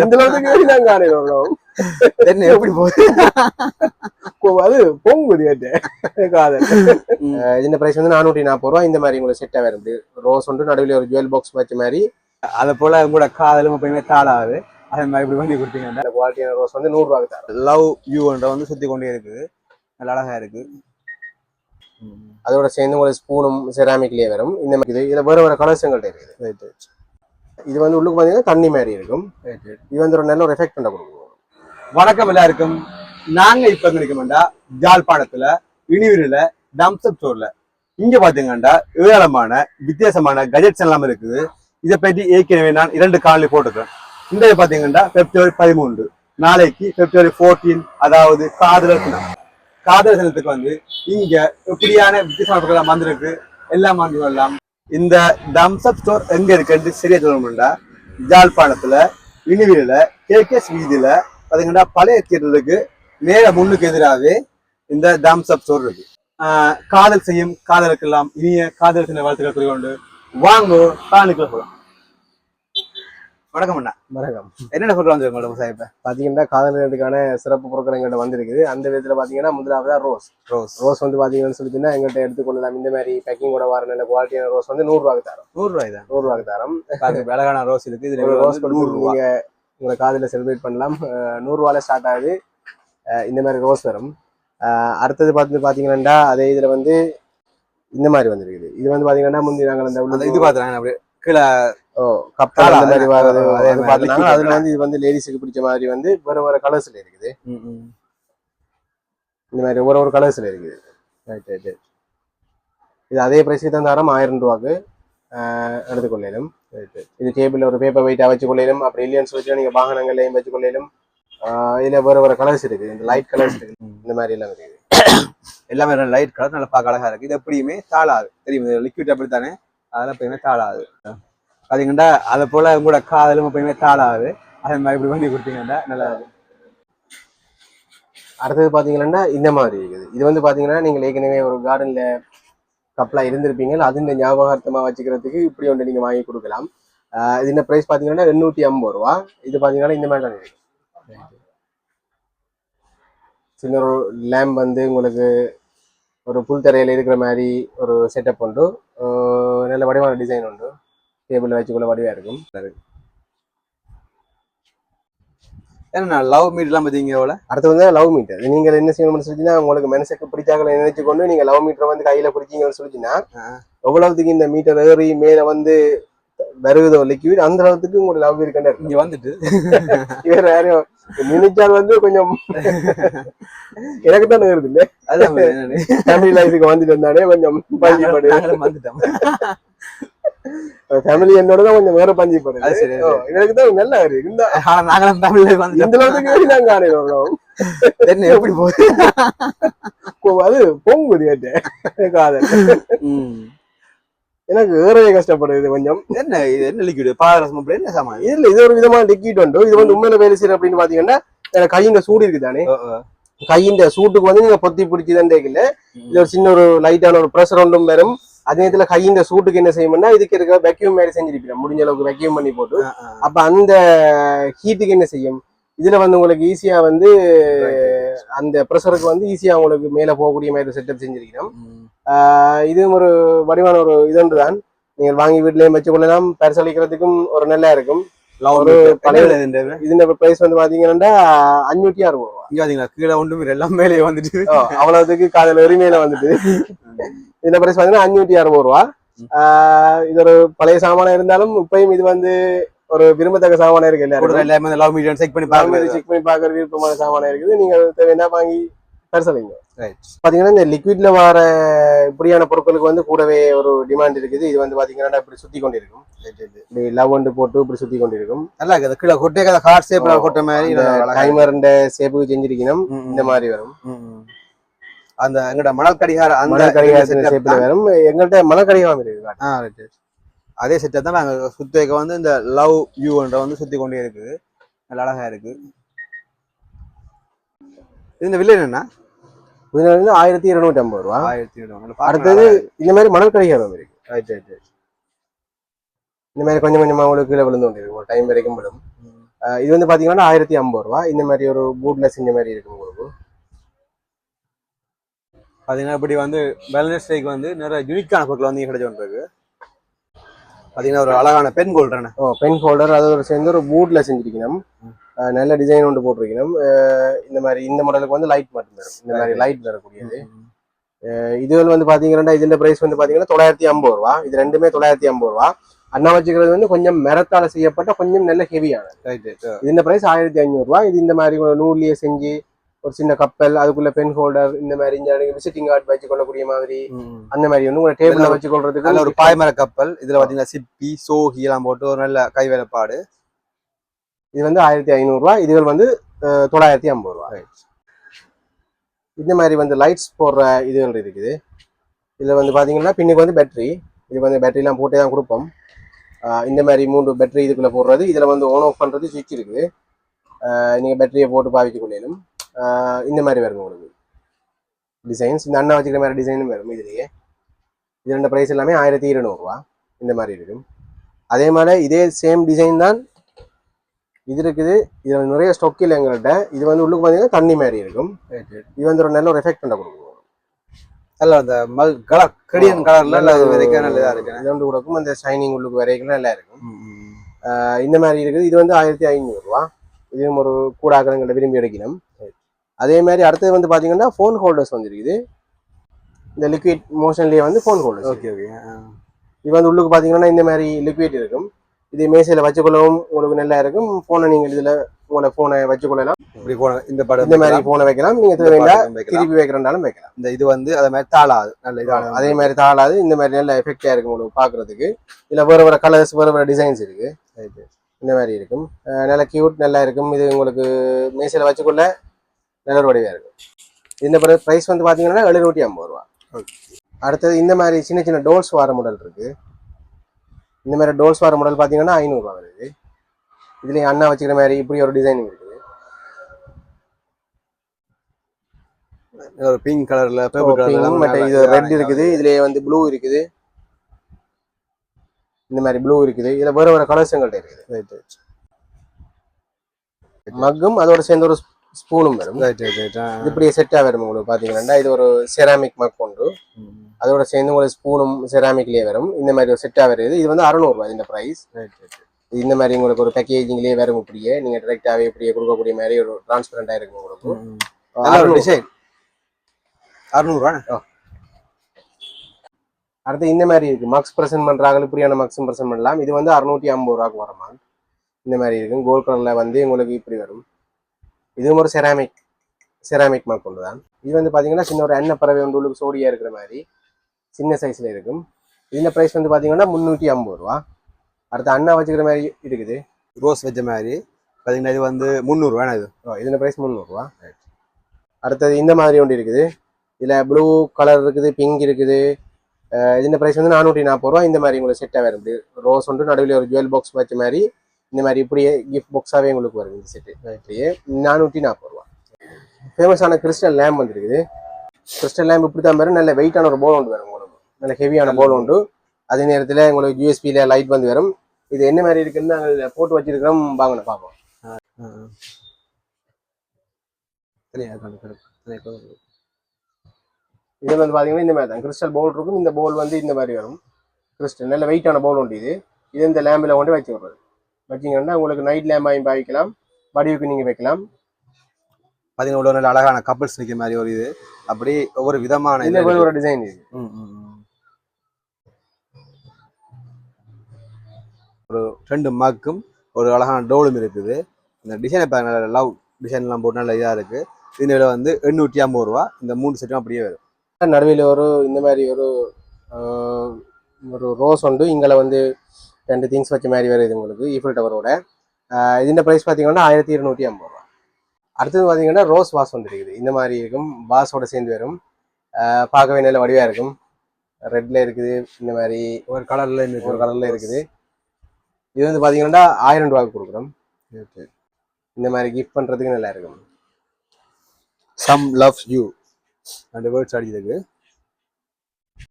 இந்த அளவுக்கு என்ன எப்படி போகுது? அது காதல் இந்த பிரைஸ் வந்து நானூற்றி நாற்பது ரூபா. இந்த மாதிரி உங்களுக்கு செட்டாக வருது ரோஸ் ஒன்று நடுவில் ஒரு ஜுவல் பாக்ஸ் வச்ச மாதிரி. அதை போல கூட காதலும் எப்பயுமே தாளாது. அதே மாதிரி இப்படி பண்ணி கொடுத்தீங்கன்னா குவாலிட்டியான ரோஸ் வந்து நூறுரூவாக்கு தரும் லவ் யூன்ற வந்து சுத்தி கொண்டே இருக்குது. நல்ல அழகா இருக்கு. அதோட சேர்ந்து உங்களுக்கு ஸ்பூனும் செராமிக்லேயே வரும். இந்த மாதிரி இது. இதில் வேறு வேறு கலர்ஸ் எங்கள்கிட்ட இருக்குது. இது வந்து உள்ளுக்கு பார்த்தீங்கன்னா தண்ணி மாதிரி இருக்கும். இது வந்து ஒரு நல்ல ஒரு எஃபெக்ட் பண்ண கொடுக்கும். வணக்கம் எல்லாருக்கும். நாங்க இப்ப இருக்கோம்டா ஜாழ்ப்பாணத்துல இனிவீரில் டம்ஸ்அப் ஸ்டோர்ல இங்க பாத்தீங்கன்னா ஏராளமான வித்தியாசமான கஜெட்ஸ் எல்லாம் இருக்குது. இதை பற்றி ஏற்கனவே நான் இரண்டு காணொலி போட்டிருக்கேன் இந்த பாத்தீங்கன்னா பிப்ரவரி பதிமூன்று. நாளைக்கு பிப்ரவரி 14 அதாவது காதலர் தினம். காதலர் தினத்துக்கு வந்து இங்க எப்படியான வித்தியாசமான வந்திருக்கு? எல்லாம் வாங்கி வரலாம் இந்த டம்ஸ்அப் ஸ்டோர் எங்க இருக்குன்னு சரியா சொல்லணும்டா. ஜாழ்ப்பாணத்துல இனிவீரில் கேகேஎஸ் வீதியில பாத்தீங்கன்னா பழைய தியேட்டருக்கு நேர முன்னுக்கு எதிராகவே இந்த தம்சப் ஸ்டோர் இருக்கு. காதல் செய்யும் காதலுக்கெல்லாம் இனிய காதல் சின்ன வாழ்த்துக்கள் கூறிக்கொண்டு வாங்கோ காணுக்குள்ள போகலாம் வணக்கம் அண்ணா. வணக்கம். என்னென்ன சொல்றாங்க வந்து உங்களோட சாஹிப்ப பார்த்தீங்கன்னா காதலர்களுக்கான சிறப்பு பொருட்கள் எங்கள்கிட்ட வந்திருக்குது. அந்த விதத்தில் பார்த்தீங்கன்னா முதலாவதா ரோஸ். ரோஸ் ரோஸ் வந்து பார்த்தீங்கன்னு சொல்லிச்சுன்னா எங்கள்கிட்ட எடுத்துக்கொள்ளலாம். இந்த மாதிரி பேக்கிங்கோட வர நல்ல குவாலிட்டியான ரோஸ் வந்து நூறுரூவாக்கு தரோம். நூறு ரூபாய் தான் நூறுரூவாக்கு தரோம் அழகான ரோஸ் இருக்கு. இதுல ரோஸ் கொடுத்து உங்களை காதில் செலிப்ரேட் பண்ணலாம். அஹ் நூறுரூவால ஸ்டார்ட் ஆகுது. இந்த மாதிரி ரோஸ் வரும். அடுத்தது பார்த்து பார்த்தீங்கன்னா அதே இதில் வந்து இந்த மாதிரி வந்திருக்குது. இது வந்து பார்த்தீங்கன்னா முந்தி நாங்கள் அந்த இது பாத்துறாங்க அப்படியே கீழே ஓ கப்பல் அந்த மாதிரி வர்றது அதுல வந்து இது வந்து லேடிஸுக்கு பிடிச்ச மாதிரி வந்து வேற வேற கலர்ஸ்ல இருக்குது. இந்த மாதிரி ஒரு ஒரு கலர்ஸ்ல இருக்குது. ரைட் ரைட் ரைட் இது அதே பிரைஸ்க்கு தான் தரம் ஆயிரம் ரூபாய்க்கு ஆஹ் எடுத்துக்கொள்ளலும். இது டேபிள்ல ஒரு பேப்பர் வெயிட்டா வச்சு கொள்ளையிலும் அப்படி இல்லைன்னு சொல்லிட்டு நீங்க வாகனங்களையும் வச்சு கொள்ளையிலும் ஆஹ் இதுல வேற வேற கலர்ஸ் இருக்குது. இந்த லைட் கலர்ஸ் இருக்குது. இந்த மாதிரி எல்லாம் இருக்குது. எல்லாமே லைட் கலர் நல்லா பார்க்க அழகா இருக்கு இது எப்படியுமே தாளாது. தெரியும்? லிக்விட் அப்படித்தானே? அதெல்லாம் எப்பயுமே தாளாது. பார்த்தீங்கன்னா அதை போல உங்களோட காதலும் எப்பயுமே தாளாது. அதே மாதிரி இப்படி பண்ணி கொடுத்தீங்கன்னா நல்லா அடுத்தது பார்த்தீங்கன்னா இந்த மாதிரி இருக்குது. இது வந்து பாத்தீங்கன்னா நீங்க ஏற்கனவே ஒரு கார்டன்ல கப்லா இருந்திருப்பீங்க. அதுல ஞாபகார்த்தமா வச்சுக்கிறதுக்கு இப்படி ஒன்று நீங்க வாங்கி கொடுக்கலாம். இது இந்த பிரைஸ் பாத்தீங்கன்னா எண்ணூத்தி ஐம்பது ரூபா. இது பாத்தீங்கன்னா இந்த மாதிரி தான் சின்ன ஒரு லேம்ப் வந்து உங்களுக்கு ஒரு புல் தரையில இருக்கிற மாதிரி ஒரு செட்டப் உண்டு. நல்ல வடிவான டிசைன் உண்டு. டேபிள்ல வச்சுக்குள்ள வடிவா இருக்கும். ஏன்னா லவ் மீட் எல்லாம் பாத்தீங்க எவ்வளோ அடுத்து வந்து லவ் மீட்டர் நீங்க என்ன செய்யணும்னு சொல்லிச்சுன்னா உங்களுக்கு மனசுக்கு பிடிச்சாக்களை நினைச்சு கொண்டு நீங்க லவ் மீட்டரை வந்து கையில பிடிச்சீங்கன்னு சொல்லிச்சுன்னா எவ்வளவுக்கு இந்த மீட்டர் ஏறி மேல வந்து வருகுதோ லிக்விட் அந்த அளவுக்கு உங்களுக்கு லவ் இருக்குன்னு இங்க வந்துட்டு. வேற யாரும் நினைச்சால் வந்து கொஞ்சம் எனக்கு தான் வருது இல்ல அதான். ஃபேமிலி லைஃபுக்கு வந்துட்டு வந்தானே கொஞ்சம் பஞ்சி நாங்களும் வந்துட்டோம் ஃபேமிலி என்னோட தான் கொஞ்சம் வேற பஞ்சி ஓ, எனக்கு தான் நல்லா இருக்கு இந்த நாங்களும் தமிழ்ல இந்த அளவுக்கு நான் காணையிடும் என்ன எப்படி போகுது? அது பொங்குது கேட்டேன் காதல். எனக்கு ஏறவே கஷ்டப்படுது கொஞ்சம். என்ன இது? என்ன லிக்விட் பாதரசம் அப்படி? என்ன சாமான்? இதுல இது ஒரு விதமான லிக்விட் உண்டு. இது வந்து உண்மையில வேலை செய்யற அப்படின்னு பாத்தீங்கன்னா கையின் சூடு இருக்குதானே. கையின் சூட்டுக்கு வந்து நீங்க பொத்தி பிடிச்சிதான் இல்ல இது ஒரு சின்ன ஒரு லைட்டான ஒரு ப்ரெஷர் ஒன்றும் வரும். அதே நேரத்துல கையின் சூட்டுக்கு என்ன செய்யணும்னா இதுக்கு இருக்க வெக்யூம் மாதிரி செஞ்சிருப்பீங்க. முடிஞ்ச அளவுக்கு வெக்யூம் பண்ணி போட்டு. அப்ப அந்த ஹீட்டுக்கு என்ன செய்யும்? இதுல வந்து உங்களுக்கு ஈஸியா வந்து அந்த ப்ரெஷருக்கு வந்து ஈஸியா உங்களுக்கு மேல போகக்கூடிய மாதிரி செட்டப் செஞ்சிருக்கிறோம் இதுவும் ஒரு வடிவான ஒரு இதொன்று தான் நீங்கள் வாங்கி வீட்லயும் வச்சு கொள்ளலாம் பரிசளிக்கிறதுக்கும் ஒரு நல்லா இருக்கும். ஒரு. பழைய- என்ன இது இந்த இதுல பிரைஸ் வந்து பாத்தீங்கன்னா அஞ்சூத்தி அறுபது ரூபா. கீழே ஒன்றும் எல்லாம் மேலே வந்துட்டு. அவ்வளவுக்கு காதல் எரிமையில வந்துட்டு. இதுல பிரைஸ் பாத்தீங்கன்னா அஞ்சூத்தி அறுபது ரூபா. இது ஒரு பழைய சாமானா இருந்தாலும் இப்பயும் இது வந்து ஒரு விரும்பத்தக்க சாமானா இருக்கு எல்லாரும் எல்லாமே லவ் மீடியம் செக் பண்ணி பாக்குறது செக் பண்ணி பாக்குற விருப்பமான சாமானா இருக்குது. நீங்க தேவைன்னா வாங்கி பரிசலிங்க Right. பாத்தீங்கன்னா இந்த லிக்விட்ல வர இப்படியான பொருட்களுக்கு வந்து கூடவே ஒரு டிமாண்ட் இருக்குது. இது வந்து பாத்தீங்கன்னா இப்படி சுத்தி கொண்டிருக்கும். இப்படி லவ் வந்து போட்டு இப்படி சுத்தி கொண்டிருக்கும். நல்லா இருக்குது. கீழே கொட்டே கதை ஹார்ட் ஷேப்ல கொட்ட மாதிரி நல்லா அழகா இருக்கு. டைமர் சேப்புக்கு செஞ்சிருக்கணும். இந்த மாதிரி வரும். அந்த எங்கட மணல் கடிகார அந்த ஷேப்ல தான். வரும். எங்கள்கிட்ட மணல் கடிகாரம் இருக்கு ஆ, right, right. அதே செட்டை தான் நாங்க சுத்தி வைக்க வந்து இந்த லவ் யூன்ற வந்து சுத்தி கொண்டே இருக்குது. நல்லா அழகா இருக்கு. இது இந்த வில்லை என்னன்னா இதுல வந்து ஆயிரத்தி இருநூத்தி ஐம்பது ரூபா. ஆயிரத்தி இருநூறு. அடுத்தது. இந்த மாதிரி மணல் கடிகாரம் இருக்கு? right. இந்த மாதிரி கொஞ்சம் கொஞ்சமா உங்களுக்கு கீழே விழுந்து கொண்டிருக்கும். ஒரு டைம் வரைக்கும் விழும். ம். அஹ் இது வந்து பாத்தீங்கன்னா ஆயிரத்தி ஐம்பது ரூபா. இந்த மாதிரி ஒரு பூட்ல செஞ்ச மாதிரி இருக்கும் உங்களுக்கு. பாத்தீங்கன்னா இப்படி வந்து வெல்னஸ் டேக்கு வந்து நிறைய யூனிக்கான பொருட்கள் வந்து கிடைச்சு வந்துருக்கு பாத்தீங்கன்னா ஒரு அழகான பெண் கோல்டான ஓ பென் ஹோல்டர் அதோட சேர்ந்து ஒரு பூட்ல செஞ்சிருக்கணும். நல்ல டிசைன் ஒன்று போட்டிருக்கணும். இந்த மாதிரி இந்த மாடலுக்கு வந்து லைட் மட்டும் வரும் இந்த மாதிரி லைட் வரக்கூடியது அஹ் இதுகள் வந்து பாத்தீங்கன்னா இதுல பிரைஸ் வந்து பாத்தீங்கன்னா தொள்ளாயிரத்தி ஐம்பது ரூபா. இது ரெண்டுமே தொள்ளாயிரத்தி ஐம்பது ரூபா. அண்ணா வச்சுக்கிறது வந்து கொஞ்சம் மரத்தால செய்யப்பட்ட கொஞ்சம் நல்ல இது இந்த பிரைஸ் ஆயிரத்தி ஐநூறு ரூபா. இது இந்த மாதிரி நூல்லயே செஞ்சு ஒரு சின்ன கப்பல் அதுக்குள்ள பென் ஹோல்டர் இந்த மாதிரி இங்க விசிட்டிங் கார்டு வச்சு கொள்ளக்கூடிய மாதிரி அந்த மாதிரி வந்து உங்க டேபிள்ல வச்சு கொள்றதுக்கு ஒரு பாய்மர கப்பல். இதுல பாத்தீங்கன்னா சிப்பி சோகி எல்லாம் போட்டு ஒரு நல்ல கை வேலைப்பாடு இது வந்து ஆயிரத்தி ஐநூறு ரூபா இதுகள் வந்து தொள்ளாயிரத்தி ஐம்பது ரூபா. இந்த மாதிரி வந்து லைட்ஸ் போடுற இதுகள் இருக்குது. இதுல வந்து பாத்தீங்கன்னா பின்னுக்கு வந்து பேட்டரி இதுக்கு வந்து பேட்டரிலாம் போட்டே தான் கொடுப்போம். இந்த மாதிரி மூன்று பேட்டரி இதுக்குள்ள போடுறது. இதுல வந்து ஆன் ஆஃப் பண்றது சுவிட்ச் இருக்குது. அஹ், நீங்க பேட்டரியை போட்டு பாவிக்க கொள்ளையிலும் அஹ், இந்த மாதிரி வரும் உங்களுக்கு. டிசைன்ஸ் இந்த அண்ணா வச்சுக்கிற மாதிரி டிசைனும் வரும் இதுலயே. இது ரெண்டு ப்ரைஸ் எல்லாமே ஆயிரத்தி இருநூறுவா. இந்த மாதிரி இருக்கும். அதே மாதிரி இதே சேம் டிசைன் தான் இது இருக்குது. இது வந்து நிறைய ஸ்டொக் இல்லை எங்கள்கிட்ட இது வந்து உள்ளுக்கு பார்த்தீங்கன்னா தண்ணி மாதிரி இருக்கும். இது வந்து ஒரு நல்ல ஒரு எஃபெக்ட் பண்ண கொடுக்கும். நல்ல அந்த மல் கலர் கடியன் கலர்ல இது வரைக்கும் நல்ல இருக்கு. இது வந்து கொடுக்கும். அந்த ஷைனிங் உள்ளுக்கு வரைக்கும் நல்லா இருக்கும். இந்த மாதிரி இருக்குது. இது வந்து ஆயிரத்தி ஐநூறுரூவா இதுவும் ஒரு கூடாக்கணங்களை விரும்பி எடுக்கணும். அதே மாதிரி அடுத்தது வந்து பார்த்தீங்கன்னா ஃபோன் ஹோல்டர்ஸ் வந்துருக்குது இந்த லிக்விட் மோஷன்லேயே வந்து ஃபோன் ஹோல்டர்ஸ் ஓகே ஓகே இது வந்து உள்ளுக்கு பார்த்தீங்கன்னா இந்த மாதிரி லிக்விட் இருக்கும். இது மேசையில் வச்சுக்கொள்ளவும் உங்களுக்கு நல்லா இருக்கும். ஃபோனை நீங்கள் இதில் உங்களோட ஃபோனை வச்சுக்கொள்ளலாம். இப்படி போன இந்த படம் இந்த மாதிரி ஃபோனை வைக்கலாம். நீங்கள் தேவையில்லை திருப்பி வைக்கிறனாலும் வைக்கலாம். இந்த இது வந்து அதே மாதிரி தாளாது. நல்ல இதான அதே மாதிரி தாளாது. இந்த மாதிரி நல்ல எஃபெக்டா இருக்கும் உங்களுக்கு பார்க்கிறதுக்கு. இதுல வேற வேற கலர்ஸ் வேற வேற டிசைன்ஸ் இருக்கு. இந்த மாதிரி இருக்கும். நல்ல கியூட் நல்லா இருக்கும். இது உங்களுக்கு மேசையில் வச்சுக்கொள்ள நல்ல ஒரு வடிவா இருக்கும். இந்த ப்ரைஸ் வந்து பாத்தீங்கன்னா எழுநூற்றி ஐம்பது ரூபா. அடுத்தது இந்த மாதிரி சின்ன சின்ன டோல்ஸ் வர மாடல் இருக்கு. இந்த மாதிரி டோல்ஸ் வர மாடல் பாத்தீங்கன்னா ஐநூறுரூவா வருது. இதுலயும் அண்ணா வச்சுக்கிற மாதிரி இப்படி ஒரு டிசைனிங் இருக்குது. ஒரு பிங்க் கலர்ல பேப்பர் இது ரெட் இருக்குது. இதுலயே வந்து ப்ளூ இருக்குது. இந்த மாதிரி ப்ளூ இருக்குது. இதுல வேற வேற கலர்ஸ் எங்கள்கிட்ட இருக்குது. மக்கும் அதோட சேர்ந்து ஒரு ஸ்பூனும் வரும். ரைட் ரைட் ரைட் இது இப்படியே செட்டா வரும் உங்களுக்கு பாத்தீங்கன்னா. இது ஒரு செராமிக் மக் ஒன்று. அதோட சேர்ந்து உங்களுக்கு ஸ்பூனும் செராமிக்லயே வரும். இந்த மாதிரி ஒரு செட்டா வருது. இது வந்து அறநூறுபா இந்த பிரைஸ் ரைட் ரைட் இந்த மாதிரி உங்களுக்கு ஒரு பேக்கேஜிங்லயே வரும் இப்படியே. நீங்க டைரக்டாவே இப்படியே கொடுக்கக்கூடிய மாதிரி ஒரு டிரான்ஸ்பரண்டா இருக்கும் உங்களுக்கு. நல்ல ஒரு 600 டிசைன் அறுநூறுவா? அடுத்து இந்த மாதிரி இருக்கு. மக்ஸ் பிரசன்ட் பண்றாங்க இப்படியான மக்ஸும் பிரசன்ட் பண்ணலாம். இது வந்து அறுநூத்தி ஐம்பது ரூபாய்க்கு வரமா இந்த மாதிரி இருக்கும். கோல்ட் கலர்ல வந்து உங்களுக்கு இப்படி வரும். இதுவும் ஒரு செராமிக் செராமிக் மக் ஒன்று தான் இது வந்து பாத்தீங்கன்னா சின்ன ஒரு எண்ணெய் பறவை ஒன்று உள்ளுக்கு சோடியா இருக்கிற மாதிரி சின்ன சைஸ்ல இருக்கும். இந்த பிரைஸ் வந்து பாத்தீங்கன்னா முந்நூற்றி ஐம்பது ரூபா. அடுத்து அண்ணா வச்சுக்கிற மாதிரி இருக்குது. ரோஸ் வச்ச மாதிரி. பாத்தீங்கன்னா இது வந்து முந்நூறுவா இது? ஓ, இதோட பிரைஸ் முந்நூறுரூவா அடுத்தது இந்த மாதிரி ஒன்று இருக்குது. இதுல ப்ளூ கலர் இருக்குது பிங்க் இருக்குது. இந்த பிரைஸ் வந்து நானூற்றி நாற்பது ரூபா. இந்த மாதிரி உங்களுக்கு செட்டாக வரும் இப்படி ரோஸ் ஒன்று நடுவில் ஒரு ஜுவல் பாக்ஸ் வச்ச மாதிரி இந்த மாதிரி இப்படியே கிஃப்ட் பாக்ஸாகவே உங்களுக்கு வரும் இந்த செட்டு இப்படியே நானூற்றி நாற்பது ரூபா. ஃபேமஸான கிறிஸ்டல் லேம்ப் வந்துருக்குது. கிறிஸ்டல் லேம்ப் இப்படி தான் வரும் நல்ல வெயிட்டான ஒரு போல் உண்டு வரும் உங்களுக்கு. நல்ல ஹெவியான போல் உண்டு. அதே நேரத்தில் உங்களுக்கு யூஎஸ்பியில் லைட் வந்து வரும். இது என்ன மாதிரி இருக்குன்னு நாங்கள் போட்டு வச்சிருக்கிறோம். வாங்க பார்ப்போம். தனியா இது வந்து பார்த்தீங்கன்னா இந்த மாதிரி தான். கிறிஸ்டல் பவுல் இருக்கும். இந்த பவுல் வந்து இந்த மாதிரி வரும். கிறிஸ்டல் நல்ல வெயிட்டான பவுல் உண்டு இது. இது இந்த லேம்பில் கொண்டு வச்சு விடுறது வச்சிங்கன்னா உங்களுக்கு நைட் லேம்பாயும் பாவிக்கலாம். வடிவுக்கு நீங்கள் வைக்கலாம். பாத்தீங்கன்னா உள்ள நல்ல அழகான கப்பல்ஸ் நிக்கிற மாதிரி ஒரு இது. அப்படி ஒவ்வொரு விதமான இது. ஒரு டிசைன் இது. ஒரு ரெண்டு மக்கும் ஒரு அழகான டோலும் இருக்குது. இந்த டிசைனை பாருங்க நல்ல லவ் டிசைன் எல்லாம் போட்டு நல்ல இதா இருக்கு. இந்த விலை வந்து எண்ணூற்றி ஐம்பது ரூபா. இந்த மூணு செட்டும் அப்படியே வரும். நடுவில் ஒரு இந்த மாதிரி ஒரு ஒரு ரோஸ் உண்டு. இங்கே வந்து ரெண்டு திங்ஸ் வச்ச மாதிரி வருது உங்களுக்கு ஈஃபில் டவரோட இதுன்ற ப்ரைஸ் பார்த்தீங்கன்னா ஆயிரத்தி இருநூற்றி ஐம்பது ரூபா. அடுத்தது பார்த்தீங்கன்னா ரோஸ் வாஸ் வந்துருக்குது இந்த மாதிரி இருக்கும். வாஸோட சேர்ந்து வரும். பார்க்கவே நல்ல வடிவாக இருக்கும். ரெட்ல இருக்குது. இந்த மாதிரி ஒரு கலர்ல ஒரு கலர்ல இருக்குது. இது வந்து பாத்தீங்கன்னா ஆயிரம் ரூபாய்க்கு கொடுக்குறோம். இந்த மாதிரி கிஃப்ட் பண்றதுக்கு நல்லா இருக்கும். சம் லவ்ஸ் யூ அந்த வேர்ட்ஸ் அடிக்கிறதுக்கு